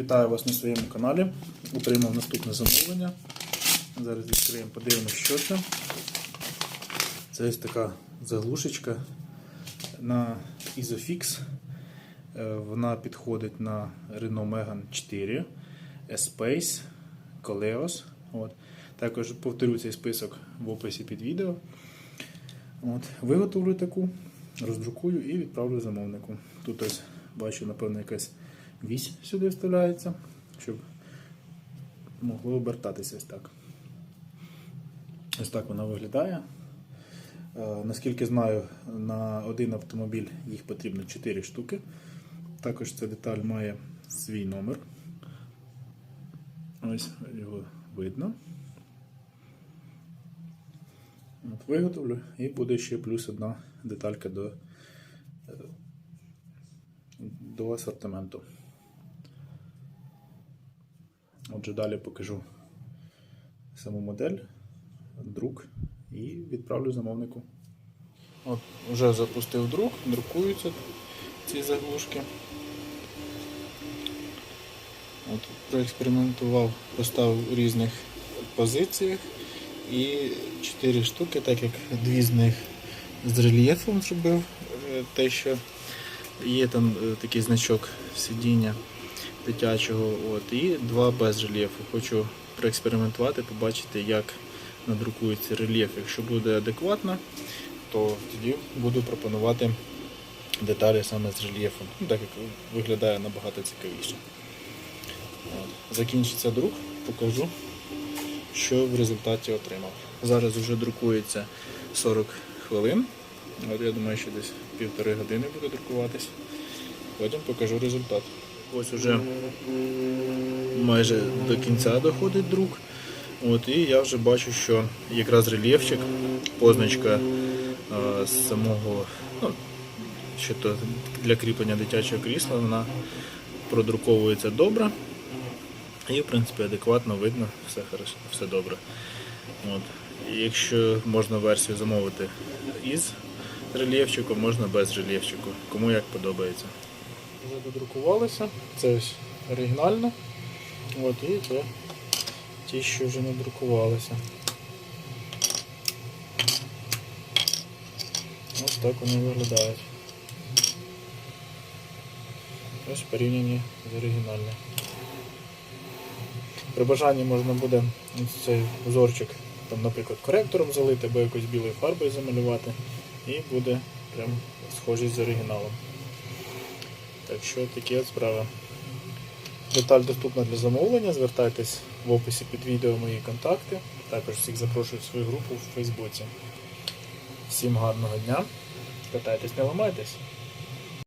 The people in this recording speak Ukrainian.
Вітаю вас на своєму каналі. Отримав наступне замовлення. Зараз відкриємо, подивимося, що це. Це ось така заглушечка на Isofix. Е, Вона підходить на Renault Megane 4, Espace, Coleos. От. Також повторю цей список в описі під відео. От. Виготовлю таку, роздрукую і відправлю замовнику. Тут ось бачу, напевно, якась вісь сюди вставляється, щоб могло обертатися ось так. Ось так вона виглядає. Е, Наскільки знаю, на один автомобіль їх потрібно 4 штуки. Також ця деталь має свій номер. Ось його видно. От Виготовлю і буде ще плюс одна деталька до, е, до асортименту. Отже, далі покажу саму модель, друк і відправлю замовнику. От, вже запустив друк, друкуються ці заглушки. От, проекспериментував, поставив у різних позиціях і 4 штуки, так як дві з них з рельєфом зробив е, те, що є там е, такий значок сидіння дитячого, от, і два без рельєфу. Хочу проекспериментувати, побачити, як надрукується рельєф. Якщо буде адекватно, то тоді буду пропонувати деталі саме з рельєфом, ну, так як виглядає набагато цікавіше. От. Закінчиться друк, покажу, що в результаті отримав. Зараз вже друкується 40 хвилин. От я думаю, що десь півтори години буде друкуватись. Потім покажу результат. Ось уже майже до кінця доходить друк. От, і я вже бачу, що якраз рельєфчик, позначка з самого, ну, що то для кріплення дитячого крісла, вона продруковується добре. І, в принципі, адекватно видно, все хорошо, все добре. От. Якщо можна версію замовити із рельєфчиком, можна без рельєфчику, кому як подобається. Вже додрукувалися, це ось оригінально. От, і це ті, що вже надрукувалися. Ось так вони виглядають. Ось порівняні з оригінальним. При бажанні можна буде цей узорчик, там, наприклад, коректором залити або якось білою фарбою замалювати, і буде прям схожість з оригіналом. Так що такі от справи. Деталь доступна для замовлення. Звертайтесь в описі під відео мої контакти. Також всіх запрошую в свою групу в Фейсбуці. Всім гарного дня. Катайтесь, не ламайтесь.